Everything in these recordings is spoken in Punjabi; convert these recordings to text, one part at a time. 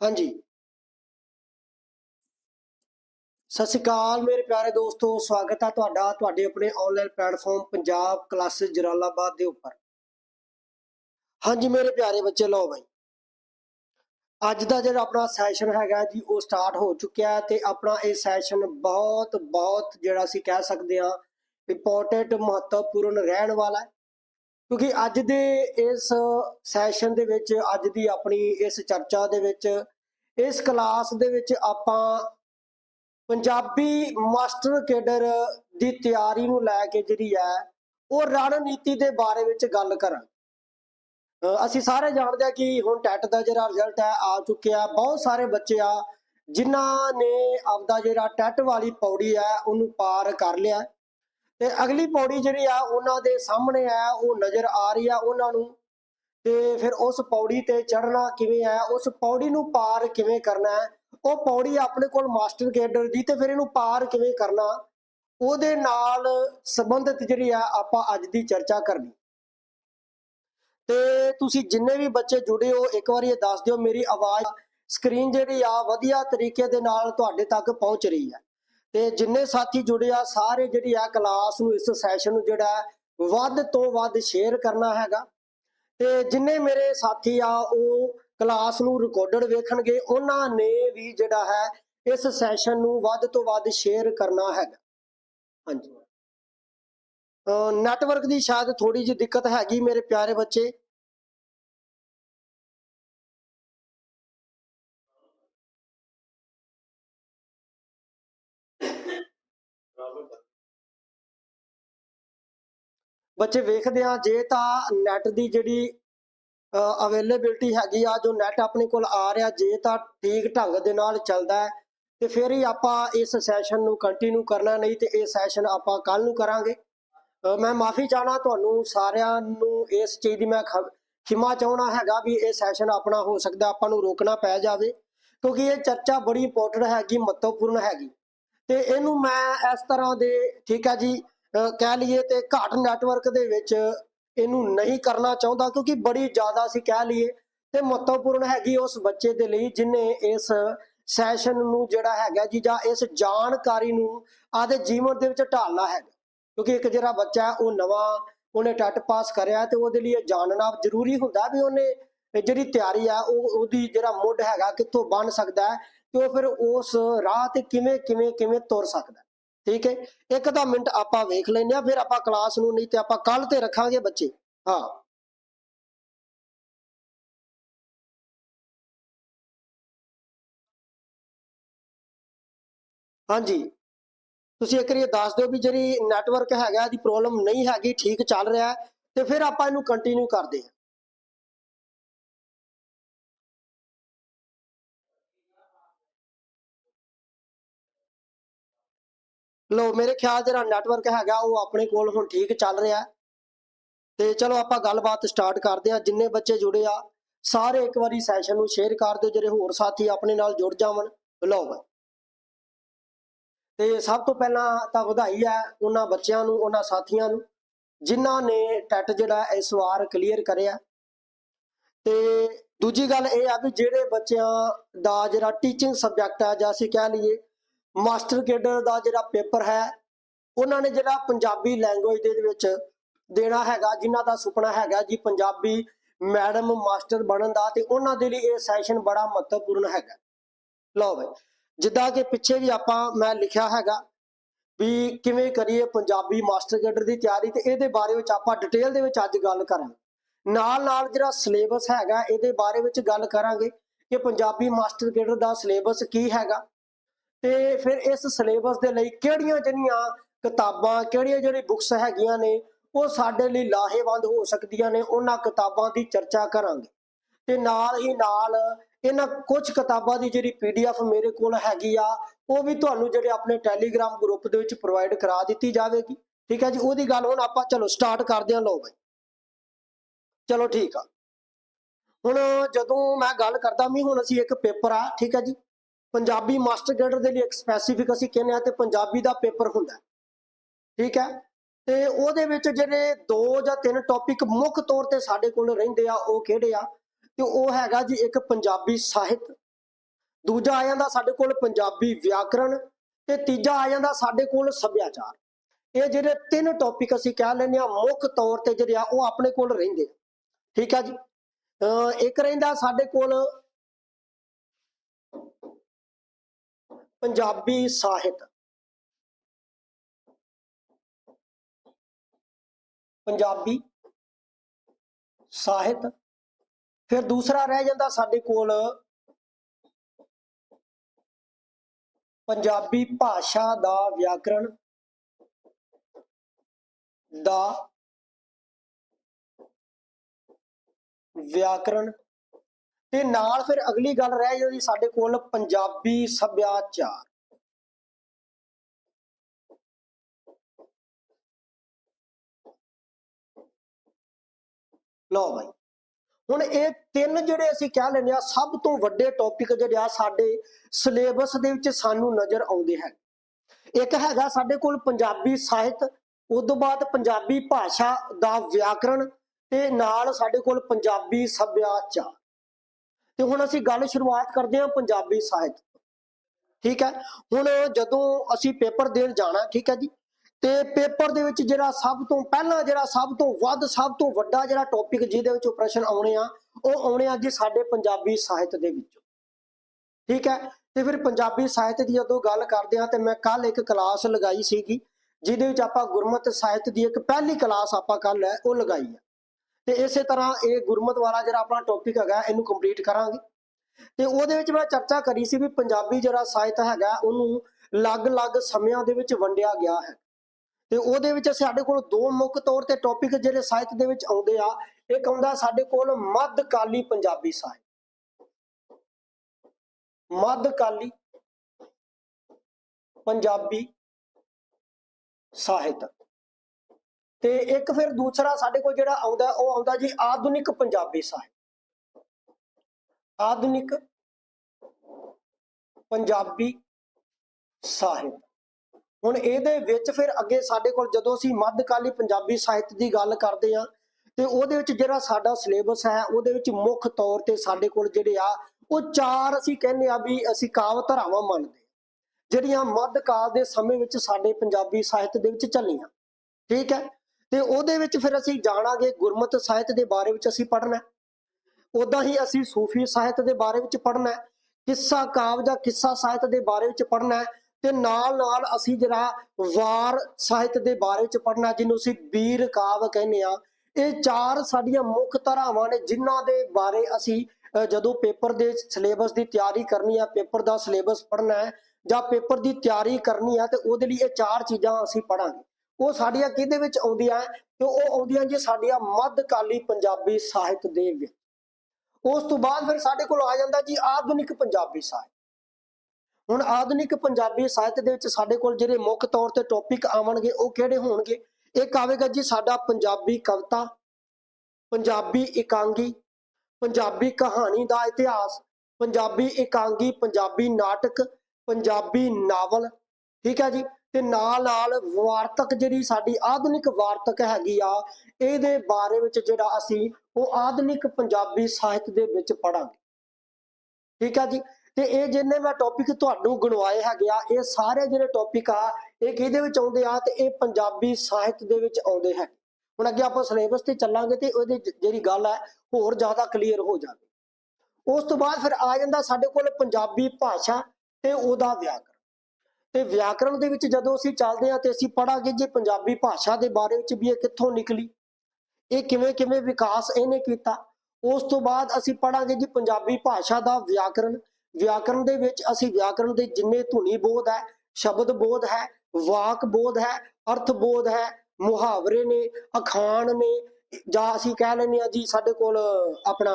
ਹਾਂਜੀ। ਸਤਿ ਸ਼੍ਰੀ ਅਕਾਲ ਮੇਰੇ ਪਿਆਰੇ ਦੋਸਤੋ, ਸਵਾਗਤ ਹੈ ਤੁਹਾਡਾ ਤੁਹਾਡੇ ਆਪਣੇ online platform Punjab classes Jalalabad ਦੇ ਉੱਪਰ। ਹਾਂਜੀ ਮੇਰੇ ਪਿਆਰੇ ਬੱਚੇ, ਲਓ ਬਾਈ। ਅੱਜ ਦਾ ਜਿਹੜਾ ਆਪਣਾ ਸੈਸ਼ਨ ਹੈਗਾ ਜੀ, ਉਹ ਸਟਾਰਟ ਹੋ ਚੁੱਕਿਆ ਤੇ ਆਪਣਾ ਇਹ ਸੈਸ਼ਨ ਬਹੁਤ ਬਹੁਤ ਜਿਹੜਾ ਅਸੀਂ ਕਹਿ ਸਕਦੇ ਹਾਂ ਇੰਪੋਰਟੈਂਟ ਮਹੱਤਵਪੂਰਨ ਰਹਿਣ ਵਾਲਾ ਹੈ। ਕਿਉਂਕਿ ਅੱਜ ਦੇ ਇਸ ਸੈਸ਼ਨ ਦੇ ਵਿੱਚ, ਅੱਜ ਦੀ ਆਪਣੀ ਇਸ ਚਰਚਾ ਦੇ ਵਿੱਚ, ਇਸ ਕਲਾਸ ਦੇ ਵਿੱਚ ਆਪਾਂ ਪੰਜਾਬੀ ਮਾਸਟਰ ਕੇਡਰ ਦੀ ਤਿਆਰੀ ਨੂੰ ਲੈ ਕੇ ਜਿਹੜੀ ਹੈ, ਉਹ ਰਣਨੀਤੀ ਦੇ ਬਾਰੇ ਵਿੱਚ ਗੱਲ ਕਰਾਂ ਅਸੀਂ ਸਾਰੇ ਜਾਣਦੇ ਆ ਕਿ ਹੁਣ ਟੈਟ ਦਾ ਜਿਹੜਾ ਰਿਜ਼ਲਟ ਹੈ, ਆ ਚੁੱਕਿਆ ਬਹੁਤ ਸਾਰੇ ਬੱਚੇ ਆ, ਜਿਨ੍ਹਾਂ ਨੇ ਆਪਦਾ ਜਿਹੜਾ ਟੈਟ ਵਾਲੀ ਪੌੜੀ ਹੈ, ਉਹਨੂੰ ਪਾਰ ਕਰ ਲਿਆ। ਤੇ ਅਗਲੀ ਪੌੜੀ ਜਿਹੜੀ ਆ, ਉਹਨਾਂ ਦੇ ਸਾਹਮਣੇ ਆ, ਉਹ ਨਜ਼ਰ ਆ ਰਹੀ ਆ ਉਹਨਾਂ ਨੂੰ। ਤੇ ਫਿਰ ਉਸ ਪੌੜੀ ਤੇ ਚੜਨਾ ਕਿਵੇਂ ਹੈ ਉਸ ਪੌੜੀ ਨੂੰ ਪਾਰ ਕਿਵੇਂ ਕਰਨਾ ਹੈ? ਉਹ ਪੌੜੀ ਆਪਣੇ ਕੋਲ ਮਾਸਟਰ ਕੇਡਰ ਦੀ ਤੇ ਫਿਰ ਇਹਨੂੰ ਪਾਰ ਕਿਵੇਂ ਕਰਨਾ? ਉਹਦੇ ਨਾਲ ਸੰਬੰਧਿਤ ਜਿਹੜੀ ਆ, ਆਪਾਂ ਅੱਜ ਦੀ ਚਰਚਾ ਕਰਨੀ। ਤੇ ਤੁਸੀਂ ਜਿੰਨੇ ਵੀ ਬੱਚੇ ਜੁੜੇ ਹੋ, ਇੱਕ ਵਾਰੀ ਇਹ ਦੱਸ ਦਿਓ, ਮੇਰੀ ਆਵਾਜ਼ ਸਕਰੀਨ ਜਿਹੜੀ ਆ, ਵਧੀਆ ਤਰੀਕੇ ਦੇ ਨਾਲ ਤੁਹਾਡੇ ਤੱਕ ਪਹੁੰਚ ਰਹੀ ਹੈ। ਤੇ ਜਿੰਨੇ ਸਾਥੀ ਜੁੜੇ ਆ, ਸਾਰੇ ਜਿਹੜੀ ਆ ਕਲਾਸ ਨੂੰ, ਇਸ ਸੈਸ਼ਨ ਨੂੰ ਜਿਹੜਾ ਵੱਧ ਤੋਂ ਵੱਧ ਸ਼ੇਅਰ ਕਰਨਾ ਹੈਗਾ। ਤੇ ਜਿੰਨੇ ਮੇਰੇ ਸਾਥੀ ਆ, ਉਹ ਕਲਾਸ ਨੂੰ ਰਿਕਾਰਡਡ ਵੇਖਣਗੇ, ਉਹਨਾਂ ਨੇ ਵੀ ਜਿਹੜਾ ਹੈ, ਇਸ ਸੈਸ਼ਨ ਨੂੰ ਵੱਧ ਤੋਂ ਵੱਧ ਸ਼ੇਅਰ ਕਰਨਾ ਹੈਗਾ। ਹਾਂਜੀ। ਨੈਟਵਰਕ ਦੀ ਸ਼ਾਇਦ ਥੋੜੀ ਜਿਹੀ ਦਿੱਕਤ ਹੈਗੀ ਮੇਰੇ ਪਿਆਰੇ ਬੱਚੇ। ਬੱਚੇ ਵੇਖਦੇ ਆ, ਜੇ ਤਾਂ ਨੈਟ ਦੀ ਜਿਹੜੀ ਅਵੇਲੇਬਿਲਟੀ ਹੈਗੀ ਆ, ਜੋ ਨੈਟ ਆਪਣੇ ਕੋਲ ਆ ਰਿਹਾ, ਜੇ ਤਾਂ ਠੀਕ ਢੰਗ ਦੇ ਨਾਲ ਚੱਲਦਾ ਹੈ, ਤੇ ਫਿਰ ਹੀ ਆਪਾਂ ਇਸ ਸੈਸ਼ਨ ਨੂੰ ਕੰਟੀਨਿਊ ਕਰਨਾ, ਨਹੀਂ ਤੇ ਇਹ ਸੈਸ਼ਨ ਆਪਾਂ ਕੱਲ ਨੂੰ ਕਰਾਂਗੇ। ਮੈਂ ਮਾਫੀ ਚਾਹਣਾ ਤੁਹਾਨੂੰ ਸਾਰਿਆਂ ਨੂੰ, ਇਸ ਚੀਜ਼ ਦੀ ਮੈਂ ਖ- ਖਿਮਾ ਚਾਹਣਾ ਹੈਗਾ ਵੀ ਇਹ ਸੈਸ਼ਨ ਆਪਣਾ ਹੋ ਸਕਦਾ, ਆਪਾਂ ਨੂੰ ਰੋਕਣਾ ਪੈ ਜਾਵੇ, ਕਿਉਂਕਿ ਇਹ ਚਰਚਾ ਬੜੀ ਇੰਪੋਰਟੈਂਟ ਹੈਗੀ, ਮਹੱਤਵਪੂਰਨ ਹੈਗੀ। ਤੇ ਇਹਨੂੰ ਮੈਂ ਇਸ ਤਰ੍ਹਾਂ ਦੇ, ਠੀਕ ਹੈ ਜੀ ਕਹਿ ਲਈਏ ਤੇ ਘੱਟ ਨੈਟਵਰਕ ਦੇ ਵਿੱਚ ਇਹਨੂੰ ਨਹੀਂ ਕਰਨਾ ਚਾਹੁੰਦਾ ਕਿਉਂਕਿ ਬੜੀ ਜ਼ਿਆਦਾ ਅਸੀਂ ਕਹਿ ਲਈਏ ਤੇ ਮਹੱਤਵਪੂਰਨ ਹੈਗੀ ਉਸ ਬੱਚੇ ਦੇ ਲਈ ਜਿਨੇ ਇਸ ਸੈਸ਼ਨ ਨੂੰ ਜਿਹੜਾ ਹੈਗਾ ਜੀ ਜਾਂ ਇਸ ਜਾਣਕਾਰੀ ਨੂੰ ਆਦੇ ਜੀਵਨ ਦੇ ਵਿੱਚ ਢਾਲਣਾ ਹੈ ਕਿਉਂਕਿ ਇੱਕ ਜਿਹੜਾ ਬੱਚਾ ਉਹ ਨਵਾਂ ਉਹਨੇ ਟੱਟ ਪਾਸ ਕਰਿਆ ਤੇ ਉਹਦੇ ਲਈ ਇਹ ਜਾਣਨਾ ਜ਼ਰੂਰੀ ਹੁੰਦਾ ਵੀ ਉਹਨੇ ਜਿਹੜੀ ਤਿਆਰੀ ਆ, ਉਹ ਉਹਦੀ ਜਿਹੜਾ ਮੁੱਢ ਹੈਗਾ ਕਿੱਥੋਂ ਬਣ ਸਕਦਾ ਹੈ ਤੇ ਉਹ ਫਿਰ ਉਸ ਰਾਹ ਤੇ ਕਿਵੇਂ ਕਿਵੇਂ ਕਿਵੇਂ ਤੁਰ ਸਕਦਾ ਠੀਕ ਹੈ? ਇੱਕ ਦਾ ਮਿੰਟ ਆਪਾਂ ਵੇਖ ਲੈਂਦੇ ਆ ਫਿਰ ਆਪਾਂ ਕਲਾਸ ਨੂੰ ਨਹੀਂ ਤੇ ਆਪਾਂ ਕੱਲ ਤੇ ਰੱਖਾਂਗੇ ਬੱਚੇ। ਹਾਂ। ਹਾਂਜੀ। ਤੁਸੀਂ ਇੱਕ ਵਾਰੀ ਦੱਸ ਦਿਓ ਵੀ ਜਿਹੜੀ ਨੈਟਵਰਕ ਹੈਗਾ ਇਹਦੀ ਪ੍ਰੋਬਲਮ ਨਹੀਂ ਹੈਗੀ ਠੀਕ ਚੱਲ ਰਿਹਾ ਹੈ, ਤੇ ਫਿਰ ਆਪਾਂ ਇਹਨੂੰ ਕੰਟੀਨਿਊ ਕਰਦੇ ਹਾਂ। ਲੋ, ਮੇਰੇ ਖਿਆਲ ਜਿਹੜਾ ਨੈਟਵਰਕ ਹੈਗਾ, ਉਹ ਆਪਣੇ ਕੋਲ ਹੁਣ ਠੀਕ ਚੱਲ ਰਿਹਾ ਹੈ। ਤੇ ਚਲੋ, ਆਪਾਂ ਗੱਲਬਾਤ ਸਟਾਰਟ ਕਰਦੇ ਹਾਂ। ਜਿੰਨੇ ਬੱਚੇ ਜੁੜੇ ਆ, ਸਾਰੇ ਇੱਕ ਵਾਰੀ ਸੈਸ਼ਨ ਨੂੰ ਸ਼ੇਅਰ ਕਰ ਦਿਓ, ਜਿਹੜੇ ਹੋਰ ਸਾਥੀ ਆਪਣੇ ਨਾਲ ਜੁੜ ਜਾਵਣ। ਲਓ ਬਈ। ਤੇ ਸਭ ਤੋਂ ਪਹਿਲਾਂ ਤਾਂ ਵਧਾਈ ਹੈ ਉਹਨਾਂ ਬੱਚਿਆਂ ਨੂੰ, ਉਹਨਾਂ ਸਾਥੀਆਂ ਨੂੰ, ਜਿਨ੍ਹਾਂ ਨੇ ਟੈਟ ਜਿਹੜਾ ਇਸ ਵਾਰ ਕਲੀਅਰ ਕਰਿਆ। ਤੇ ਦੂਜੀ ਗੱਲ ਇਹ ਆ ਵੀ ਜਿਹੜੇ ਬੱਚਿਆਂ ਦਾ ਜਿਹੜਾ ਟੀਚਿੰਗ ਸਬਜੈਕਟ ਆ, ਜਾਂ ਅਸੀਂ ਕਹਿ ਲਈਏ ਮਾਸਟਰ ਕੇਡਰ ਦਾ ਜਿਹੜਾ ਪੇਪਰ ਹੈ, ਉਹਨਾਂ ਨੇ ਜਿਹੜਾ ਪੰਜਾਬੀ ਲੈਂਗੁਏਜ ਦੇ ਵਿੱਚ ਦੇਣਾ ਹੈਗਾ, ਜਿਨ੍ਹਾਂ ਦਾ ਸੁਪਨਾ ਹੈਗਾ ਜੀ ਪੰਜਾਬੀ ਮੈਡਮ ਮਾਸਟਰ ਬਣਨ ਦਾ, ਤੇ ਉਹਨਾਂ ਦੇ ਲਈ ਇਹ ਸੈਸ਼ਨ ਬੜਾ ਮਹੱਤਵਪੂਰਨ ਹੈਗਾ। ਲਓ ਬਈ, ਜਿੱਦਾਂ ਕਿ ਪਿੱਛੇ ਵੀ ਆਪਾਂ, ਮੈਂ ਲਿਖਿਆ ਹੈਗਾ ਵੀ ਕਿਵੇਂ ਕਰੀਏ ਪੰਜਾਬੀ ਮਾਸਟਰ ਕੇਡਰ ਦੀ ਤਿਆਰੀ, ਤੇ ਇਹਦੇ ਬਾਰੇ ਵਿੱਚ ਆਪਾਂ ਡਿਟੇਲ ਦੇ ਵਿੱਚ ਅੱਜ ਗੱਲ ਕਰਾਂਗੇ। ਨਾਲ ਨਾਲ ਜਿਹੜਾ ਸਿਲੇਬਸ ਹੈਗਾ, ਇਹਦੇ ਬਾਰੇ ਵਿੱਚ ਗੱਲ ਕਰਾਂਗੇ ਕਿ ਪੰਜਾਬੀ ਮਾਸਟਰ ਕੇਡਰ ਦਾ ਸਿਲੇਬਸ ਕੀ ਹੈਗਾ। ਤੇ ਫਿਰ ਇਸ ਸਿਲੇਬਸ ਦੇ ਲਈ ਕਿਹੜੀਆਂ ਜਿਹੜੀਆਂ ਕਿਤਾਬਾਂ, ਕਿਹੜੀਆਂ ਜਿਹੜੀ ਬੁੱਕਸ ਹੈਗੀਆਂ ਨੇ, ਉਹ ਸਾਡੇ ਲਈ ਲਾਹੇਵੰਦ ਹੋ ਸਕਦੀਆਂ ਨੇ, ਉਹਨਾਂ ਕਿਤਾਬਾਂ ਦੀ ਚਰਚਾ ਕਰਾਂਗੇ। ਤੇ ਨਾਲ ਹੀ ਨਾਲ ਇਹਨਾਂ ਕੁਝ ਕਿਤਾਬਾਂ ਦੀ ਜਿਹੜੀ ਪੀਡੀਐਫ ਮੇਰੇ ਕੋਲ ਹੈਗੀ ਆ, ਉਹ ਵੀ ਤੁਹਾਨੂੰ ਜਿਹੜੇ ਆਪਣੇ ਟੈਲੀਗ੍ਰਾਮ ਗਰੁੱਪ ਦੇ ਵਿੱਚ ਪ੍ਰੋਵਾਈਡ ਕਰਾ ਦਿੱਤੀ ਜਾਵੇਗੀ। ਠੀਕ ਹੈ ਜੀ? ਉਹਦੀ ਗੱਲ ਹੁਣ ਆਪਾਂ ਚਲੋ ਸਟਾਰਟ ਕਰਦੇ ਹਾਂ। ਲਓ ਬਈ। ਚਲੋ ਠੀਕ ਆ। ਹੁਣ ਜਦੋਂ ਮੈਂ ਗੱਲ ਕਰਦਾ ਵੀ ਹੁਣ ਅਸੀਂ ਇੱਕ ਪੇਪਰ ਆ, ਠੀਕ ਹੈ ਜੀ? ਪੰਜਾਬੀ ਮਾਸਟਰ ਕੇਡਰ ਦੇ ਲਈ ਇੱਕ ਸਪੈਸੀਫਿਕ ਅਸੀਂ ਕਹਿੰਦੇ ਆ ਤੇ ਪੰਜਾਬੀ ਦਾ ਪੇਪਰ ਹੁੰਦਾ ਠੀਕ ਹੈ? ਤੇ ਉਹਦੇ ਵਿੱਚ ਜਿਹੜੇ ਦੋ ਜਾਂ ਤਿੰਨ ਟੌਪਿਕ ਮੁੱਖ ਤੌਰ ਤੇ ਸਾਡੇ ਕੋਲ ਰਹਿੰਦੇ ਆ, ਉਹ ਕਿਹੜੇ ਆ? ਤੇ ਉਹ ਹੈਗਾ ਜੀ ਇੱਕ ਪੰਜਾਬੀ ਸਾਹਿਤ, ਦੂਜਾ ਆ ਜਾਂਦਾ ਸਾਡੇ ਕੋਲ ਪੰਜਾਬੀ ਵਿਆਕਰਣ, ਤੇ ਤੀਜਾ ਆ ਜਾਂਦਾ ਸਾਡੇ ਕੋਲ ਸੱਭਿਆਚਾਰ। ਇਹ ਜਿਹੜੇ ਤਿੰਨ ਟੌਪਿਕ ਅਸੀਂ ਕਹਿ ਲੈਂਦੇ ਆ ਮੁੱਖ ਤੌਰ ਤੇ ਜਿਹੜੇ ਆ, ਉਹ ਆਪਣੇ ਕੋਲ ਰਹਿੰਦੇ ਆ। ਠੀਕ ਆ ਜੀ? ਅਹ ਇੱਕ ਰਹਿੰਦਾ ਸਾਡੇ ਕੋਲ ਪੰਜਾਬੀ ਸਾਹਿਤ। ਪੰਜਾਬੀ ਸਾਹਿਤ। ਫਿਰ ਦੂਸਰਾ ਰਹਿ ਜਾਂਦਾ ਸਾਡੇ ਕੋਲ ਪੰਜਾਬੀ ਭਾਸ਼ਾ ਦਾ ਵਿਆਕਰਣ ਦਾ ਵਿਆਕਰਣ ਤੇ ਨਾਲ ਫਿਰ ਅਗਲੀ ਗੱਲ ਰਹਿ ਜਾਂਦੀ ਸਾਡੇ ਕੋਲ ਪੰਜਾਬੀ ਸੱਭਿਆਚਾਰ। ਲਓ ਭਾਈ ਹੁਣ ਇਹ ਤਿੰਨ ਜਿਹੜੇ ਅਸੀਂ ਕਹਿ ਲੈਂਦੇ ਆ ਸਭ ਤੋਂ ਵੱਡੇ ਟੌਪਿਕ ਜਿਹੜੇ ਆ ਸਾਡੇ ਸਿਲੇਬਸ ਦੇ ਵਿੱਚ ਸਾਨੂੰ ਨਜ਼ਰ ਆਉਂਦੇ ਹੈ ਇੱਕ ਹੈਗਾ ਸਾਡੇ ਕੋਲ ਪੰਜਾਬੀ ਸਾਹਿਤ, ਉਸ ਤੋਂ ਬਾਅਦ ਪੰਜਾਬੀ ਭਾਸ਼ਾ ਦਾ ਵਿਆਕਰਣ ਤੇ ਨਾਲ ਸਾਡੇ ਕੋਲ ਪੰਜਾਬੀ ਸੱਭਿਆਚਾਰ। ਤੇ ਹੁਣ ਅਸੀਂ ਗੱਲ ਸ਼ੁਰੂਆਤ ਕਰਦੇ ਹਾਂ ਪੰਜਾਬੀ ਸਾਹਿਤ ਠੀਕ ਹੈ? ਹੁਣ ਜਦੋਂ ਅਸੀਂ ਪੇਪਰ ਦੇਣ ਜਾਣਾ, ਠੀਕ ਹੈ ਜੀ? ਤੇ ਪੇਪਰ ਦੇ ਵਿੱਚ ਜਿਹੜਾ ਸਭ ਤੋਂ ਪਹਿਲਾਂ, ਜਿਹੜਾ ਸਭ ਤੋਂ ਵੱਧ, ਸਭ ਤੋਂ ਵੱਡਾ ਜਿਹੜਾ ਟੌਪਿਕ ਜਿਹਦੇ ਵਿੱਚ ਪ੍ਰਸ਼ਨ ਆਉਣੇ ਆ, ਉਹ ਆਉਣੇ ਆ ਜੀ ਸਾਡੇ ਪੰਜਾਬੀ ਸਾਹਿਤ ਦੇ ਵਿੱਚੋਂ। ਠੀਕ ਹੈ? ਤੇ ਫਿਰ ਪੰਜਾਬੀ ਸਾਹਿਤ ਦੀ ਜਦੋਂ ਗੱਲ ਕਰਦੇ ਆ ਤੇ ਮੈਂ ਕੱਲ ਇੱਕ ਕਲਾਸ ਲਗਾਈ ਸੀਗੀ, ਜਿਹਦੇ ਵਿੱਚ ਆਪਾਂ ਗੁਰਮਤਿ ਸਾਹਿਤ ਦੀ ਇੱਕ ਪਹਿਲੀ ਕਲਾਸ ਆਪਾਂ ਕੱਲ ਹੈ, ਉਹ ਲਗਾਈ ਹੈ। ਤੇ ਇਸੇ ਤਰ੍ਹਾਂ ਇਹ ਗੁਰਮਤ ਵਾਲਾ ਜਿਹੜਾ ਆਪਣਾ ਟੌਪਿਕ ਹੈਗਾ, ਇਹਨੂੰ ਕੰਪਲੀਟ ਕਰਾਂਗੇ। ਤੇ ਉਹਦੇ ਵਿੱਚ ਮੈਂ ਚਰਚਾ ਕਰੀ ਸੀ ਵੀ ਪੰਜਾਬੀ ਜਿਹੜਾ ਸਾਹਿਤ ਹੈਗਾ, ਉਹਨੂੰ ਅਲੱਗ-ਅਲੱਗ ਸਮਿਆਂ ਦੇ ਵਿੱਚ ਵੰਡਿਆ ਗਿਆ ਹੈ। ਤੇ ਉਹਦੇ ਵਿੱਚ ਸਾਡੇ ਕੋਲ ਦੋ ਮੁੱਖ ਤੌਰ ਤੇ ਟੌਪਿਕ ਜਿਹੜੇ ਸਾਹਿਤ ਦੇ ਵਿੱਚ ਆਉਂਦੇ ਆ, ਇੱਕ ਆਉਂਦਾ ਸਾਡੇ ਕੋਲ ਮੱਧਕਾਲੀ ਪੰਜਾਬੀ ਸਾਹਿਤ। ਮੱਧਕਾਲੀ ਪੰਜਾਬੀ ਸਾਹਿਤ। ਤੇ ਇੱਕ ਫਿਰ ਦੂਸਰਾ ਸਾਡੇ ਕੋਲ ਜਿਹੜਾ ਆਉਂਦਾ ਉਹ ਆਉਂਦਾ ਜੀ ਆਧੁਨਿਕ ਪੰਜਾਬੀ ਸਾਹਿਤ। ਆਧੁਨਿਕ ਪੰਜਾਬੀ ਸਾਹਿਤ। ਹੁਣ ਇਹਦੇ ਵਿੱਚ ਫਿਰ ਅੱਗੇ ਸਾਡੇ ਕੋਲ ਜਦੋਂ ਅਸੀਂ ਮੱਧਕਾਲੀ ਪੰਜਾਬੀ ਸਾਹਿਤ ਦੀ ਗੱਲ ਕਰਦੇ ਆ ਤੇ ਉਹਦੇ ਵਿੱਚ ਜਿਹੜਾ ਸਾਡਾ ਸਿਲੇਬਸ ਹੈ ਉਹਦੇ ਵਿੱਚ ਮੁੱਖ ਤੌਰ ਤੇ ਸਾਡੇ ਕੋਲ ਜਿਹੜੇ ਆ ਉਹ ਚਾਰ ਅਸੀਂ ਕਹਿੰਦੇ ਆ ਵੀ ਅਸੀਂ ਕਾਵ ਧਾਰਾਵਾਂ ਮੰਨਦੇ ਹਾਂ, ਜਿਹੜੀਆਂ ਮੱਧਕਾਲ ਦੇ ਸਮੇਂ ਵਿੱਚ ਸਾਡੇ ਪੰਜਾਬੀ ਸਾਹਿਤ ਦੇ ਵਿੱਚ ਚੱਲੀਆਂ। ਠੀਕ ਹੈ? ਤੇ ਉਹਦੇ ਵਿੱਚ ਫਿਰ ਅਸੀਂ ਜਾਣਾਂਗੇ ਗੁਰਮਤਿ ਸਾਹਿਤ ਦੇ ਬਾਰੇ ਵਿੱਚ ਅਸੀਂ ਪੜ੍ਹਨਾ ਹੈ। ਉਦਾਂ ਹੀ ਅਸੀਂ ਸੂਫੀ ਸਾਹਿਤ ਦੇ ਬਾਰੇ ਵਿੱਚ ਪੜ੍ਹਨਾ ਕਿੱਸਾ ਕਾਵ ਜਾਂ ਕਿੱਸਾ ਸਾਹਿਤ ਦੇ ਬਾਰੇ ਵਿੱਚ ਪੜ੍ਹਨਾ ਹੈ ਤੇ ਨਾਲ ਨਾਲ ਅਸੀਂ ਜਿਹੜਾ ਵਾਰ ਸਾਹਿਤ ਦੇ ਬਾਰੇ ਵਿੱਚ ਪੜ੍ਹਨਾ ਜਿਹਨੂੰ ਅਸੀਂ ਵੀਰ ਕਾਵ ਕਹਿੰਦੇ ਆ ਇਹ ਚਾਰ ਸਾਡੀਆਂ ਮੁੱਖ ਧਾਰਾਵਾਂ ਨੇ, ਜਿਨ੍ਹਾਂ ਦੇ ਬਾਰੇ ਅਸੀਂ ਜਦੋਂ ਪੇਪਰ ਦੇ ਸਿਲੇਬਸ ਦੀ ਤਿਆਰੀ ਕਰਨੀ ਆ, ਪੇਪਰ ਦਾ ਸਿਲੇਬਸ ਪੜ੍ਹਨਾ ਹੈ ਜਾਂ ਪੇਪਰ ਦੀ ਤਿਆਰੀ ਕਰਨੀ ਆ, ਤੇ ਉਹਦੇ ਲਈ ਇਹ ਚਾਰ ਚੀਜ਼ਾਂ ਅਸੀਂ ਪੜਾਂਗੇ ਉਹ ਸਾਡੀਆਂ ਕਿਹਦੇ ਵਿੱਚ ਆਉਂਦੀਆਂ ਤੇ ਉਹ ਆਉਂਦੀਆਂ ਜੀ ਸਾਡੀਆਂ ਮੱਧਕਾਲੀ ਪੰਜਾਬੀ ਸਾਹਿਤ ਦੇ ਵਿੱਚ। ਉਸ ਤੋਂ ਬਾਅਦ ਫਿਰ ਸਾਡੇ ਕੋਲ ਆ ਜਾਂਦਾ ਜੀ ਆਧੁਨਿਕ ਪੰਜਾਬੀ ਸਾਹਿਤ। ਹੁਣ ਆਧੁਨਿਕ ਪੰਜਾਬੀ ਸਾਹਿਤ ਦੇ ਵਿੱਚ ਸਾਡੇ ਕੋਲ ਜਿਹੜੇ ਮੁੱਖ ਤੌਰ ਤੇ ਟੌਪਿਕ ਆਉਣਗੇ, ਉਹ ਕਿਹੜੇ ਹੋਣਗੇ? ਇੱਕ ਆਵੇਗਾ ਜੀ ਸਾਡਾ ਪੰਜਾਬੀ ਕਵਿਤਾ, ਪੰਜਾਬੀ ਇਕਾਂਗੀ, ਪੰਜਾਬੀ ਕਹਾਣੀ ਦਾ ਇਤਿਹਾਸ, ਪੰਜਾਬੀ ਇਕਾਂਗੀ, ਪੰਜਾਬੀ ਨਾਟਕ, ਪੰਜਾਬੀ ਨਾਵਲ। ਠੀਕ ਹੈ ਜੀ? ਤੇ ਨਾਲ ਨਾਲ ਵਾਰਤਕ ਜਿਹੜੀ ਸਾਡੀ ਆਧੁਨਿਕ ਵਾਰਤਕ ਹੈਗੀ ਆ, ਇਹਦੇ ਬਾਰੇ ਵਿੱਚ ਜਿਹੜਾ ਅਸੀਂ ਉਹ ਆਧੁਨਿਕ ਪੰਜਾਬੀ ਸਾਹਿਤ ਦੇ ਵਿੱਚ ਪੜਾਂਗੇ ਠੀਕ ਆ ਜੀ? ਤੇ ਇਹ ਜਿੰਨੇ ਮੈਂ ਟੌਪਿਕ ਤੁਹਾਨੂੰ ਗਣਵਾਏ ਹੈਗੇ ਆ, ਇਹ ਸਾਰੇ ਜਿਹੜੇ ਟੌਪਿਕ ਆ, ਇਹ ਕਿਹਦੇ ਵਿੱਚ ਆਉਂਦੇ ਆ ਤੇ ਇਹ ਪੰਜਾਬੀ ਸਾਹਿਤ ਦੇ ਵਿੱਚ ਆਉਂਦੇ ਹੈ ਹੁਣ ਅੱਗੇ ਆਪਾਂ ਸਿਲੇਬਸ ਤੇ ਚੱਲਾਂਗੇ ਤੇ ਉਹਦੀ ਜਿਹੜੀ ਗੱਲ ਹੈ ਹੋਰ ਜ਼ਿਆਦਾ ਕਲੀਅਰ ਹੋ ਜਾਵੇ। ਉਸ ਤੋਂ ਬਾਅਦ ਫਿਰ ਆ ਜਾਂਦਾ ਸਾਡੇ ਕੋਲ ਪੰਜਾਬੀ ਭਾਸ਼ਾ ਤੇ ਉਹਦਾ ਵਿਆਕਰਣ ਤੇ ਵਿਆਕਰਣ ਦੇ ਵਿੱਚ ਜਦੋਂ ਅਸੀਂ ਚੱਲਦੇ ਹਾਂ ਤੇ ਅਸੀਂ ਪੜਾਂਗੇ ਜੇ ਪੰਜਾਬੀ ਭਾਸ਼ਾ ਦੇ ਬਾਰੇ ਵਿੱਚ ਵੀ ਇਹ ਕਿੱਥੋਂ ਨਿਕਲੀ, ਇਹ ਕਿਵੇਂ ਕਿਵੇਂ ਵਿਕਾਸ ਇਹਨੇ ਕੀਤਾ, ਉਸ ਤੋਂ ਬਾਅਦ ਅਸੀਂ ਪੜਾਂਗੇ ਜੀ ਪੰਜਾਬੀ ਭਾਸ਼ਾ ਦਾ ਵਿਆਕਰਣ ਵਿਆਕਰਣ ਦੇ ਵਿੱਚ ਅਸੀਂ ਵਿਆਕਰਣ ਦੇ ਜਿੰਨੇ ਧੁਨੀ ਬੋਧ ਹੈ, ਸ਼ਬਦ ਬੋਧ ਹੈ, ਵਾਕ ਬੋਧ ਹੈ, ਅਰਥ ਬੋਧ ਹੈ, ਮੁਹਾਵਰੇ ਨੇ, ਅਖਾਣ ਨੇ, ਜਾਂ ਅਸੀਂ ਕਹਿ ਲੈਂਦੇ ਆ ਜੀ ਸਾਡੇ ਕੋਲ ਆਪਣਾ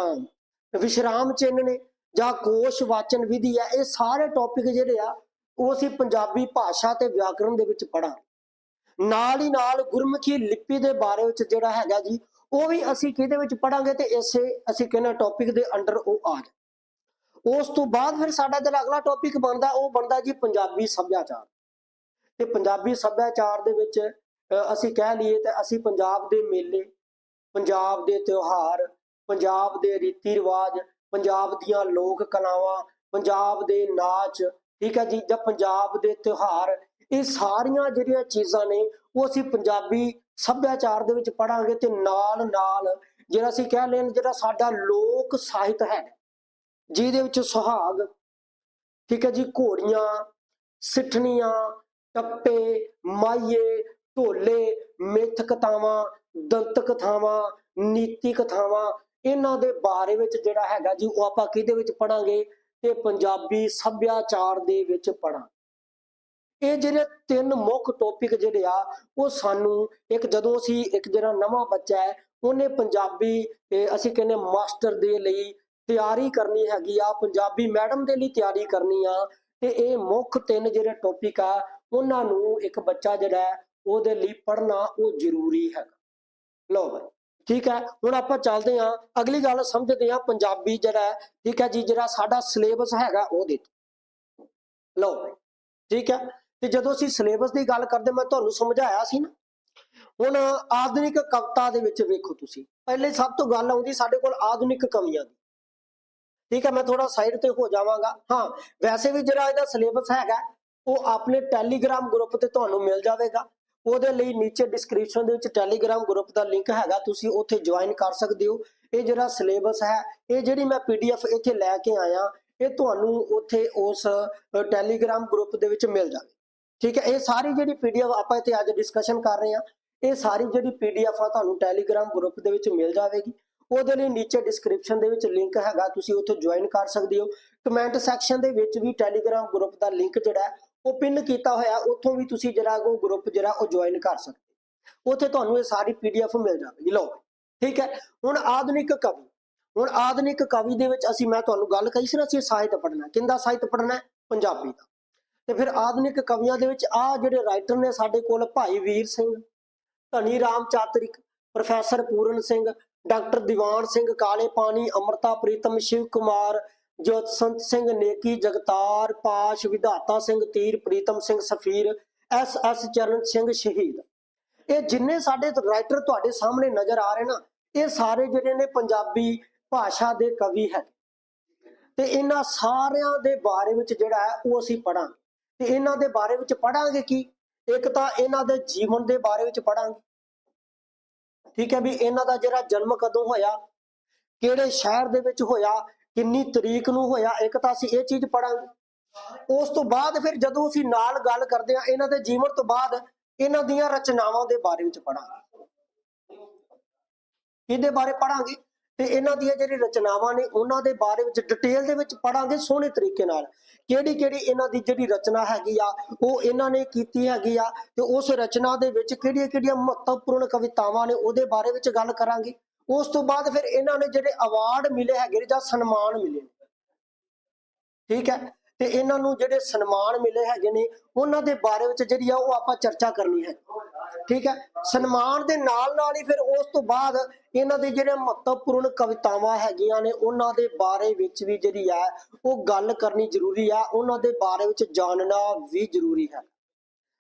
ਵਿਸ਼ਰਾਮ ਚਿੰਨ੍ਹ ਨੇ ਜਾਂ ਕੋਸ਼ ਵਾਚਨ ਵਿਧੀ ਹੈ, ਇਹ ਸਾਰੇ ਟੌਪਿਕ ਜਿਹੜੇ ਆ ਉਹ ਅਸੀਂ ਪੰਜਾਬੀ ਭਾਸ਼ਾ ਤੇ ਵਿਆਕਰਣ ਦੇ ਵਿੱਚ ਪੜਾਂਗੇ ਨਾਲ ਹੀ ਨਾਲ ਗੁਰਮੁਖੀ ਲਿਪੀ ਦੇ ਬਾਰੇ ਵਿੱਚ ਜਿਹੜਾ ਹੈਗਾ ਜੀ, ਉਹ ਵੀ ਅਸੀਂ ਕਿਹਦੇ ਵਿੱਚ ਪੜਾਂਗੇ ਤੇ ਇਸੇ ਅਸੀਂ ਕਹਿੰਦੇ ਟੌਪਿਕ ਦੇ ਅੰਡਰ ਉਹ ਆ ਜਾ ਉਸ ਤੋਂ ਬਾਅਦ ਫਿਰ ਸਾਡਾ ਜਿਹੜਾ ਅਗਲਾ ਟੌਪਿਕ ਬਣਦਾ, ਉਹ ਬਣਦਾ ਜੀ ਪੰਜਾਬੀ ਸੱਭਿਆਚਾਰ। ਤੇ ਪੰਜਾਬੀ ਸੱਭਿਆਚਾਰ ਦੇ ਵਿੱਚ ਅਸੀਂ ਕਹਿ ਲਈਏ ਤੇ ਅਸੀਂ ਪੰਜਾਬ ਦੇ ਮੇਲੇ, ਪੰਜਾਬ ਦੇ ਤਿਉਹਾਰ, ਪੰਜਾਬ ਦੇ ਰੀਤੀ ਰਿਵਾਜ ਪੰਜਾਬ ਦੀਆਂ ਲੋਕ ਕਲਾਵਾਂ, ਪੰਜਾਬ ਦੇ ਨਾਚ ਠੀਕ ਹੈ ਜੀ, ਜਾਂ ਪੰਜਾਬ ਦੇ ਤਿਉਹਾਰ, ਇਹ ਸਾਰੀਆਂ ਜਿਹੜੀਆਂ ਚੀਜ਼ਾਂ ਨੇ, ਉਹ ਅਸੀਂ ਪੰਜਾਬੀ ਸੱਭਿਆਚਾਰ ਦੇ ਵਿੱਚ ਪੜਾਂਗੇ ਤੇ ਨਾਲ ਨਾਲ ਜਿਹੜਾ ਅਸੀਂ ਕਹਿ ਲੈਣ, ਜਿਹੜਾ ਸਾਡਾ ਲੋਕ ਸਾਹਿਤ ਹੈ, ਜਿਹਦੇ ਵਿੱਚ ਸੁਹਾਗ, ਠੀਕ ਹੈ ਜੀ, ਘੋੜੀਆਂ, ਸਿੱਠਣੀਆਂ, ਟੱਪੇ, ਮਾਈਏ, ਢੋਲੇ, ਮਿੱਥ ਕਥਾਵਾਂ, ਦੰਤ ਕਥਾਵਾਂ, ਨੀਤੀ ਕਥਾਵਾਂ, ਇਹਨਾਂ ਦੇ ਬਾਰੇ ਵਿੱਚ ਜਿਹੜਾ ਹੈਗਾ ਜੀ, ਉਹ ਆਪਾਂ ਕਿਹਦੇ ਵਿੱਚ ਪੜਾਂਗੇ ਤੇ ਪੰਜਾਬੀ ਸੱਭਿਆਚਾਰ ਦੇ ਵਿੱਚ ਪੜਾਂ ਇਹ ਜਿਹੜੇ ਤਿੰਨ ਮੁੱਖ ਟੌਪਿਕ ਜਿਹੜੇ ਆ, ਉਹ ਸਾਨੂੰ ਇੱਕ ਜਦੋਂ ਅਸੀਂ ਇੱਕ ਜਿਹੜਾ ਨਵਾਂ ਬੱਚਾ ਹੈ, ਉਹਨੇ ਪੰਜਾਬੀ ਅਸੀਂ ਕਹਿੰਦੇ ਮਾਸਟਰ ਦੇ ਲਈ ਤਿਆਰੀ ਕਰਨੀ ਹੈਗੀ ਆ, ਪੰਜਾਬੀ ਮੈਡਮ ਦੇ ਲਈ ਤਿਆਰੀ ਕਰਨੀ ਆ। ਤੇ ਇਹ ਮੁੱਖ ਤਿੰਨ ਜਿਹੜੇ ਟੌਪਿਕ ਆ, ਉਹਨਾਂ ਨੂੰ ਇੱਕ ਬੱਚਾ ਜਿਹੜਾ ਹੈ, ਉਹਦੇ ਲਈ ਪੜ੍ਹਨਾ ਉਹ ਜ਼ਰੂਰੀ ਹੈਗਾ। ਲਓ ਬਈ। ਠੀਕ ਹੈ ਹੁਣ ਆਪਾਂ ਚੱਲਦੇ ਹਾਂ ਅਗਲੀ ਗੱਲ ਸਮਝਦੇ ਹਾਂ ਪੰਜਾਬੀ ਜਿਹੜਾ ਹੈ, ਠੀਕ ਹੈ ਜੀ ਜਿਹੜਾ ਸਾਡਾ ਸਿਲੇਬਸ ਹੈਗਾ ਉਹ ਦੇ ਲਓ ਠੀਕ ਹੈ ਤੇ ਜਦੋਂ ਅਸੀਂ ਸਿਲੇਬਸ ਦੀ ਗੱਲ ਕਰਦੇ ਮੈਂ ਤੁਹਾਨੂੰ ਸਮਝਾਇਆ ਸੀ ਨਾ ਹੁਣ ਆਧੁਨਿਕ ਕਵਿਤਾ ਦੇ ਵਿੱਚ ਵੇਖੋ ਤੁਸੀਂ ਪਹਿਲੇ ਸਭ ਤੋਂ ਗੱਲ ਆਉਂਦੀ ਸਾਡੇ ਕੋਲ ਆਧੁਨਿਕ ਕਵੀਆਂ ਦੀ। ਠੀਕ ਹੈ ਮੈਂ ਥੋੜਾ ਸਾਈਡ ਤੇ ਹੋ ਜਾਵਾਂਗਾ ਹਾਂ ਵੈਸੇ ਵੀ ਜਿਹੜਾ ਇਹਦਾ ਸਿਲੇਬਸ ਹੈਗਾ ਉਹ ਆਪਣੇ ਟੈਲੀਗ੍ਰਾਮ ਗਰੁੱਪ ਤੇ ਤੁਹਾਨੂੰ ਮਿਲ ਜਾਵੇਗਾ। ਉਹਦੇ ਲਈ ਨੀਚੇ ਡਿਸਕ੍ਰਿਪਸ਼ਨ ਦੇ ਵਿੱਚ ਟੈਲੀਗ੍ਰਾਮ ਗਰੁੱਪ ਦਾ ਲਿੰਕ ਹੈਗਾ, ਤੁਸੀਂ ਉੱਥੇ ਜੁਆਇਨ ਕਰ ਸਕਦੇ ਹੋ। ਇਹ ਜਿਹੜਾ ਸਿਲੇਬਸ ਹੈ, ਇਹ ਜਿਹੜੀ ਮੈਂ ਪੀਡੀਐਫ ਇੱਥੇ ਲੈ ਕੇ ਆਇਆ, ਇਹ ਤੁਹਾਨੂੰ ਉੱਥੇ ਉਸ ਟੈਲੀਗ੍ਰਾਮ ਗਰੁੱਪ ਦੇ ਵਿੱਚ ਮਿਲ ਜਾਵੇ। ਠੀਕ ਹੈ, ਇਹ ਸਾਰੀ ਜਿਹੜੀ ਪੀਡੀਐਫ ਆਪਾਂ ਇੱਥੇ ਅੱਜ ਡਿਸਕਸ਼ਨ ਕਰ ਰਹੇ ਹਾਂ, ਇਹ ਸਾਰੀ ਜਿਹੜੀ ਪੀਡੀਐਫ ਆ ਤੁਹਾਨੂੰ ਟੈਲੀਗ੍ਰਾਮ ਗਰੁੱਪ ਦੇ ਵਿੱਚ ਮਿਲ ਜਾਵੇਗੀ। ਉਹਦੇ ਲਈ ਨੀਚੇ ਡਿਸਕ੍ਰਿਪਸ਼ਨ ਦੇ ਵਿੱਚ ਲਿੰਕ ਹੈਗਾ, ਤੁਸੀਂ ਉੱਥੇ ਜੁਆਇਨ ਕਰ ਸਕਦੇ ਹੋ। ਕਮੈਂਟ ਸੈਕਸ਼ਨ ਦੇ ਵਿੱਚ ਵੀ ਟੈਲੀਗ੍ਰਾਮ ਗਰੁੱਪ ਦਾ ਲਿੰਕ ਜਿਹੜਾ ਉਹ ਪਿੰਨ ਕੀਤਾ ਹੋਇਆ, ਉੱਥੋਂ ਵੀ ਤੁਸੀਂ ਜਿਹੜਾ ਉਹ ਗਰੁੱਪ ਜਿਹੜਾ ਉਹ ਜੁਆਇਨ ਕਰ ਸਕਦੇ ਹੋ। ਉੱਥੇ ਤੁਹਾਨੂੰ ਇਹ ਸਾਰੀ ਪੀਡੀਐਫ ਮਿਲ ਜਾਵੇਗੀ। ਲਓ ਠੀਕ ਹੈ? ਹੁਣ ਆਧੁਨਿਕ ਕਵੀ, ਹੁਣ ਆਧੁਨਿਕ ਕਵੀ ਦੇ ਵਿੱਚ ਅਸੀਂ, ਮੈਂ ਤੁਹਾਨੂੰ ਗੱਲ ਕਹੀ ਸੀ ਨਾ, ਅਸੀਂ ਸਾਹਿਤ ਪੜ੍ਹਨਾ। ਕਿੰਦਾ ਸਾਹਿਤ ਪੜ੍ਹਨਾ? ਪੰਜਾਬੀ ਦਾ। ਤੇ ਫਿਰ ਆਧੁਨਿਕ ਕਵੀਆਂ ਦੇ ਵਿੱਚ ਆ ਜਿਹੜੇ ਰਾਈਟਰ ਨੇ ਸਾਡੇ ਕੋਲ, ਭਾਈ ਵੀਰ ਸਿੰਘ, ਧਨੀ ਰਾਮ ਚਾਤਰਿਕ, ਪ੍ਰੋਫੈਸਰ ਪੂਰਨ ਸਿੰਘ, ਡਾਕਟਰ ਦੀਵਾਨ ਸਿੰਘ, ਕਾਲੇ ਪਾਣੀ, ਅਮਰਤਾ ਪ੍ਰੀਤਮ, ਸ਼ਿਵ ਕੁਮਾਰ ਜੋਤਸੰਤ ਸਿੰਘ, ਨੇਕੀ, ਜਗਤਾਰ, ਪਾਸ਼, ਵਿਧਾਤਾ ਸਿੰਘ, ਤੀਰ, ਪ੍ਰੀਤਮ ਸਿੰਘ, ਸਫੀਰ ਐਸ ਐਸ ਚਰਨ ਸਿੰਘ ਸ਼ਹੀਦ। ਇਹ ਜਿੰਨੇ ਸਾਡੇ ਰਾਈਟਰ ਤੁਹਾਡੇ ਸਾਹਮਣੇ ਨਜ਼ਰ ਆ ਰਹੇ ਨਾ, ਇਹ ਸਾਰੇ ਜਿਹੜੇ ਨੇ ਪੰਜਾਬੀ ਭਾਸ਼ਾ ਦੇ ਕਵੀ ਹੈ। ਤੇ ਇਹਨਾਂ ਸਾਰਿਆਂ ਦੇ ਬਾਰੇ ਵਿੱਚ ਜਿਹੜਾ ਹੈ, ਉਹ ਅਸੀਂ ਪੜਾਂਗੇ ਤੇ ਇਹਨਾਂ ਦੇ ਬਾਰੇ ਵਿੱਚ ਪੜਾਂਗੇ ਕੀ? ਇੱਕ ਤਾਂ ਇਹਨਾਂ ਦੇ ਜੀਵਨ ਦੇ ਬਾਰੇ ਵਿੱਚ ਪੜਾਂਗੇ ਠੀਕ ਹੈ ਵੀ ਇਹਨਾਂ ਦਾ ਜਿਹੜਾ ਜਨਮ ਕਦੋਂ ਹੋਇਆ, ਕਿਹੜੇ ਸ਼ਹਿਰ ਦੇ ਵਿੱਚ ਹੋਇਆ ਕਿੰਨੀ ਤਰੀਕ ਨੂੰ ਹੋਇਆ, ਇੱਕ ਤਾਂ ਅਸੀਂ ਇਹ ਚੀਜ਼ ਪੜਾਂਗੇ ਉਸ ਤੋਂ ਬਾਅਦ ਫਿਰ ਜਦੋਂ ਅਸੀਂ ਨਾਲ ਗੱਲ ਕਰਦੇ ਹਾਂ, ਇਹਨਾਂ ਦੇ ਜੀਵਨ ਤੋਂ ਬਾਅਦ ਇਹਨਾਂ ਦੀਆਂ ਰਚਨਾਵਾਂ ਦੇ ਬਾਰੇ ਵਿੱਚ ਪੜਾਂਗੇ ਇਹਦੇ ਬਾਰੇ ਪੜਾਂਗੇ ਤੇ ਇਹਨਾਂ ਦੀਆਂ ਜਿਹੜੀ ਰਚਨਾਵਾਂ ਨੇ, ਉਹਨਾਂ ਦੇ ਬਾਰੇ ਵਿੱਚ ਡਿਟੇਲ ਦੇ ਵਿੱਚ ਪੜਾਂਗੇ ਸੋਹਣੇ ਤਰੀਕੇ ਨਾਲ। ਕਿਹੜੀ ਕਿਹੜੀ ਇਹਨਾਂ ਦੀ ਜਿਹੜੀ ਰਚਨਾ ਹੈਗੀ ਆ, ਉਹ ਇਹਨਾਂ ਨੇ ਕੀਤੀ ਹੈਗੀ ਆ, ਤੇ ਉਸ ਰਚਨਾ ਦੇ ਵਿੱਚ ਕਿਹੜੀਆਂ ਕਿਹੜੀਆਂ ਮਹੱਤਵਪੂਰਨ ਕਵਿਤਾਵਾਂ ਨੇ, ਉਹਦੇ ਬਾਰੇ ਵਿੱਚ ਗੱਲ ਕਰਾਂਗੇ। ਉਸ ਤੋਂ ਬਾਅਦ ਫਿਰ ਇਹਨਾਂ ਨੇ ਜਿਹੜੇ ਅਵਾਰਡ ਮਿਲੇ ਹੈਗੇ ਨੇ ਜਾਂ ਸਨਮਾਨ ਮਿਲੇ ਨੇ। ਠੀਕ ਹੈ? ਤੇ ਇਹਨਾਂ ਨੂੰ ਜਿਹੜੇ ਸਨਮਾਨ ਮਿਲੇ ਹੈਗੇ ਨੇ, ਉਹਨਾਂ ਦੇ ਬਾਰੇ ਵਿੱਚ ਜਿਹੜੀ ਆ ਉਹ ਆਪਾਂ ਚਰਚਾ ਕਰਨੀ ਹੈ। ਠੀਕ ਹੈ? ਸਨਮਾਨ ਦੇ ਨਾਲ ਨਾਲ ਹੀ ਫਿਰ ਉਸ ਤੋਂ ਬਾਅਦ ਇਹਨਾਂ ਦੇ ਜਿਹੜੇ ਮਹੱਤਵਪੂਰਨ ਕਵਿਤਾਵਾਂ ਹੈਗੀਆਂ ਨੇ, ਉਹਨਾਂ ਦੇ ਬਾਰੇ ਵਿੱਚ ਵੀ ਜਿਹੜੀ ਆ ਉਹ ਗੱਲ ਕਰਨੀ ਜ਼ਰੂਰੀ ਆ। ਉਹਨਾਂ ਦੇ ਬਾਰੇ ਵਿੱਚ ਜਾਣਨਾ ਵੀ ਜ਼ਰੂਰੀ ਹੈ।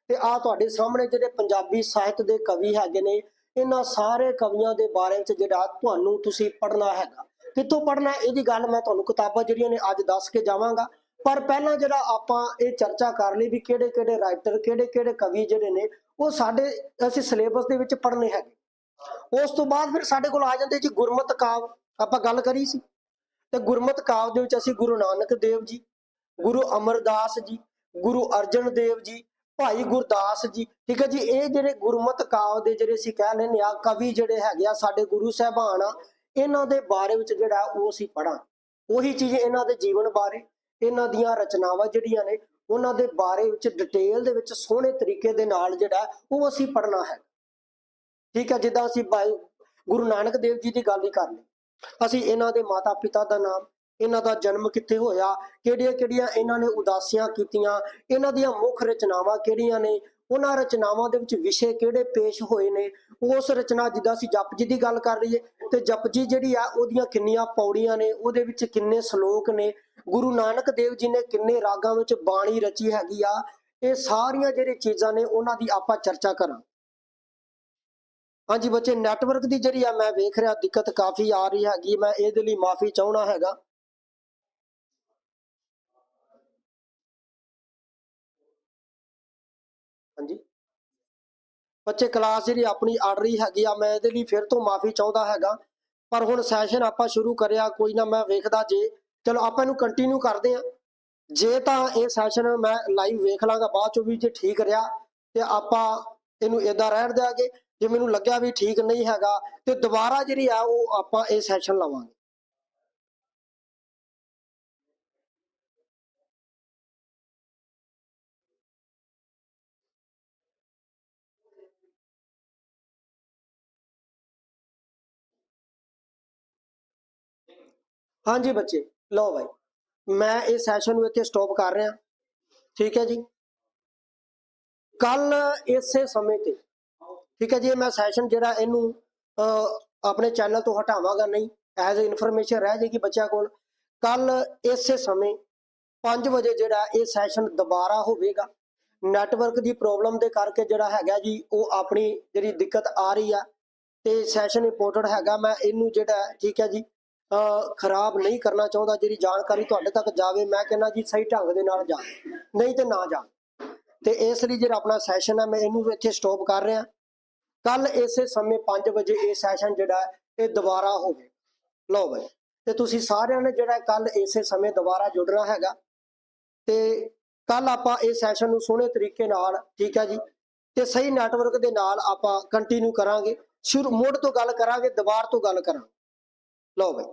ਤੇ ਆ ਤੁਹਾਡੇ ਸਾਹਮਣੇ ਜਿਹੜੇ ਪੰਜਾਬੀ ਸਾਹਿਤ ਦੇ ਕਵੀ ਹੈਗੇ ਨੇ ਇਹਨਾਂ ਸਾਰੇ ਕਵੀਆਂ ਦੇ ਬਾਰੇ ਵਿੱਚ ਜਿਹੜਾ ਤੁਹਾਨੂੰ ਤੁਸੀਂ ਪੜ੍ਹਨਾ ਹੈਗਾ। ਕਿੱਥੋਂ ਪੜ੍ਹਨਾ ਇਹਦੀ ਗੱਲ ਮੈਂ ਤੁਹਾਨੂੰ ਕਿਤਾਬਾਂ ਜਿਹੜੀਆਂ ਨੇ ਅੱਜ ਦੱਸ ਕੇ ਜਾਵਾਂਗਾ। ਪਰ ਪਹਿਲਾਂ ਜਿਹੜਾ ਆਪਾਂ ਇਹ ਚਰਚਾ ਕਰ ਲਈ ਵੀ ਕਿਹੜੇ ਕਿਹੜੇ ਰਾਈਟਰ ਕਿਹੜੇ ਕਿਹੜੇ ਕਵੀ ਜਿਹੜੇ ਨੇ, ਉਹ ਸਾਡੇ, ਅਸੀਂ ਸਿਲੇਬਸ ਦੇ ਵਿੱਚ ਪੜ੍ਹਨੇ ਹੈਗੇ। ਉਸ ਤੋਂ ਬਾਅਦ ਫਿਰ ਸਾਡੇ ਕੋਲ ਆ ਜਾਂਦੇ ਜੀ ਗੁਰਮਤ ਕਾਵ। ਆਪਾਂ ਗੱਲ ਕਰੀ ਸੀ। ਤੇ ਗੁਰਮਤ ਕਾਵ ਦੇ ਵਿੱਚ ਅਸੀਂ ਗੁਰੂ ਨਾਨਕ ਦੇਵ ਜੀ, ਗੁਰੂ ਅਮਰਦਾਸ ਜੀ, ਗੁਰੂ ਅਰਜਨ ਦੇਵ ਜੀ ਭਾਈ ਗੁਰਦਾਸ ਜੀ, ਠੀਕ ਹੈ ਜੀ, ਇਹ ਜਿਹੜੇ ਗੁਰਮਤ ਕਾਵ ਦੇ ਜਿਹੜੇ ਅਸੀਂ ਕਹਿ ਲੈਂਦੇ ਆ ਕਵੀ ਜਿਹੜੇ ਹੈਗੇ ਆ, ਸਾਡੇ ਗੁਰੂ ਸਾਹਿਬਾਨ ਆ, ਇਹਨਾਂ ਦੇ ਬਾਰੇ ਵਿੱਚ ਜਿਹੜਾ ਉਹ ਅਸੀਂ ਪੜਾਂ ਉਹੀ ਚੀਜ਼ ਇਹਨਾਂ ਦੇ ਜੀਵਨ ਬਾਰੇ, ਇਹਨਾਂ ਦੀਆਂ ਰਚਨਾਵਾਂ ਜਿਹੜੀਆਂ ਨੇ, ਉਹਨਾਂ ਦੇ ਬਾਰੇ ਵਿੱਚ ਡਿਟੇਲ ਦੇ ਵਿੱਚ ਸੋਹਣੇ ਤਰੀਕੇ ਦੇ ਨਾਲ ਜਿਹੜਾ ਉਹ ਅਸੀਂ ਪੜਨਾ ਹੈ। ਠੀਕ ਹੈ, ਜਿੱਦਾਂ ਅਸੀਂ ਭਾਈ ਗੁਰੂ ਨਾਨਕ ਦੇਵ ਜੀ ਦੀ ਗੱਲ ਹੀ ਕਰ ਲਈ ਅਸੀਂ ਇਹਨਾਂ ਦੇ ਮਾਤਾ ਪਿਤਾ ਦਾ ਨਾਮ ਇਹਨਾਂ ਦਾ ਜਨਮ ਕਿੱਥੇ ਹੋਇਆ, ਕਿਹੜੀਆਂ ਕਿਹੜੀਆਂ ਇਹਨਾਂ ਨੇ ਉਦਾਸੀਆਂ ਕੀਤੀਆਂ, ਇਹਨਾਂ ਦੀਆਂ ਮੁੱਖ ਰਚਨਾਵਾਂ ਕਿਹੜੀਆਂ ਨੇ, ਉਹਨਾਂ ਰਚਨਾਵਾਂ ਦੇ ਵਿੱਚ ਵਿਸ਼ੇ ਕਿਹੜੇ ਪੇਸ਼ ਹੋਏ ਨੇ, ਉਸ ਰਚਨਾ ਜਿੱਦਾਂ ਅਸੀਂ ਜਪਜੀ ਦੀ ਗੱਲ ਕਰ ਲਈਏ, ਤੇ ਜਪਜੀ ਜਿਹੜੀ ਆ ਉਹਦੀਆਂ ਕਿੰਨੀਆਂ ਪੌੜੀਆਂ ਨੇ, ਉਹਦੇ ਵਿੱਚ ਕਿੰਨੇ ਸ਼ਲੋਕ ਨੇ, ਗੁਰੂ ਨਾਨਕ ਦੇਵ ਜੀ ਨੇ ਕਿੰਨੇ ਰਾਗਾਂ ਵਿੱਚ ਬਾਣੀ ਰਚੀ ਹੈਗੀ ਆ, ਇਹ ਸਾਰੀਆਂ ਜਿਹੜੀਆਂ ਚੀਜ਼ਾਂ ਨੇ ਉਹਨਾਂ ਦੀ ਆਪਾਂ ਚਰਚਾ ਕਰਾਂ ਹਾਂਜੀ ਬੱਚੇ ਨੈਟਵਰਕ ਦੀ ਜਿਹੜੀ ਆ ਮੈਂ ਵੇਖ ਰਿਹਾ, ਦਿੱਕਤ ਕਾਫੀ ਆ ਰਹੀ ਹੈਗੀ, ਮੈਂ ਇਹਦੇ ਲਈ ਮਾਫੀ ਚਾਹਣਾ ਹੈਗਾ। ਹਾਂਜੀ। ਬੱਚੇ ਕਲਾਸ ਜਿਹੜੀ ਆਪਣੀ ਅੜ ਰਹੀ ਹੈਗੀ ਆ, ਮੈਂ ਇਹਦੇ ਲਈ ਫਿਰ ਤੋਂ ਮਾਫੀ ਚਾਹੁੰਦਾ ਹੈਗਾ। ਪਰ ਹੁਣ ਸੈਸ਼ਨ ਆਪਾਂ ਸ਼ੁਰੂ ਕਰਿਆ, ਕੋਈ ਨਾ ਮੈਂ ਵੇਖਦਾ ਜੇ। ਚਲੋ, ਆਪਾਂ ਇਹਨੂੰ ਕੰਟੀਨਿਊ ਕਰਦੇ ਆ ਜੇ ਤਾਂ ਇਹ ਸੈਸ਼ਨ ਮੈਂ ਲਾਈਵ ਵੇਖ ਲਾਂਗਾ, ਬਾਅਦ ਚੋਂ ਵੀ ਜੇ ਠੀਕ ਰਿਹਾ, ਤੇ ਆਪਾਂ ਇਹਨੂੰ ਇਦਾਂ ਰਹਿਣ ਦਿਆਂਗੇ। ਜੇ ਮੈਨੂੰ ਲੱਗਿਆ ਵੀ ਠੀਕ ਨਹੀਂ ਹੈਗਾ, ਤੇ ਦੁਬਾਰਾ ਜਿਹੜੀ ਆ, ਉਹ ਆਪਾਂ ਇਹ ਸੈਸ਼ਨ ਲਵਾਂਗੇ। ਹਾਂਜੀ ਬੱਚੇ, ਲਓ ਬਾਈ। ਮੈਂ ਇਹ ਸੈਸ਼ਨ ਨੂੰ ਇੱਥੇ ਸਟਾਪ ਕਰ ਰਿਹਾ। ਠੀਕ ਹੈ ਜੀ? ਕੱਲ ਇਸੇ ਸਮੇਂ ਤੇ, ਠੀਕ ਹੈ ਜੀ ਮੈਂ ਸੈਸ਼ਨ ਜਿਹੜਾ ਇਹਨੂੰ ਆਪਣੇ ਚੈਨਲ ਤੋਂ ਹਟਾਵਾਂਗਾ ਨਹੀਂ ਐਜ਼ ਇਨਫੋਰਮੇਸ਼ਨ ਰਹਿ ਜਾਏਗੀ ਬੱਚਿਆਂ ਕੋਲ। ਕੱਲ ਇਸੇ ਸਮੇਂ 5 ਵਜੇ ਜਿਹੜਾ ਇਹ ਸੈਸ਼ਨ ਦੁਬਾਰਾ ਹੋਵੇਗਾ। ਨੈਟਵਰਕ ਦੀ ਪ੍ਰੋਬਲਮ ਦੇ ਕਰਕੇ ਜਿਹੜਾ ਹੈਗਾ ਜੀ, ਉਹ ਆਪਣੀ ਜਿਹੜੀ ਦਿੱਕਤ ਆ ਰਹੀ ਆ। ਤੇ ਸੈਸ਼ਨ ਇੰਪੋਰਟਡ ਹੈਗਾ, ਮੈਂ ਇਹਨੂੰ ਜਿਹੜਾ, ਠੀਕ ਹੈ ਜੀ ਖਰਾਬ ਨਹੀਂ ਕਰਨਾ ਚਾਹੁੰਦਾ, ਜਿਹੜੀ ਜਾਣਕਾਰੀ ਤੁਹਾਡੇ ਤੱਕ ਜਾਵੇ, ਮੈਂ ਕਹਿੰਦਾ ਜੀ ਸਹੀ ਢੰਗ ਦੇ ਨਾਲ ਜਾ ਨਹੀਂ ਤੇ ਨਾ ਜਾ ਤੇ ਇਸ ਲਈ ਜਿਹੜਾ ਆਪਣਾ ਸੈਸ਼ਨ ਹੈ ਮੈਂ ਇਹਨੂੰ ਇੱਥੇ ਸਟਾਪ ਕਰ ਰਿਹਾ। ਕੱਲ ਇਸੇ ਸਮੇਂ 5 ਵਜੇ ਇਹ ਸੈਸ਼ਨ ਜਿਹੜਾ ਇਹ ਦੁਬਾਰਾ ਹੋਵੇ। ਲਓ ਬਈ, ਤੇ ਤੁਸੀਂ ਸਾਰਿਆਂ ਨੇ ਜਿਹੜਾ ਕੱਲ ਇਸੇ ਸਮੇਂ ਦੁਬਾਰਾ ਜੁੜਨਾ ਹੈਗਾ, ਤੇ ਕੱਲ ਆਪਾਂ ਇਹ ਸੈਸ਼ਨ ਨੂੰ ਸੋਹਣੇ ਤਰੀਕੇ ਨਾਲ, ਠੀਕ ਹੈ ਜੀ, ਤੇ ਸਹੀ ਨੈਟਵਰਕ ਦੇ ਨਾਲ ਆਪਾਂ ਕੰਟੀਨਿਊ ਕਰਾਂਗੇ। ਸ਼ੁਰੂ ਮੁੱਢ ਤੋਂ ਗੱਲ ਕਰਾਂਗੇ, ਦੁਬਾਰ ਤੋਂ ਗੱਲ ਕਰਾਂਗੇ। 漏呗。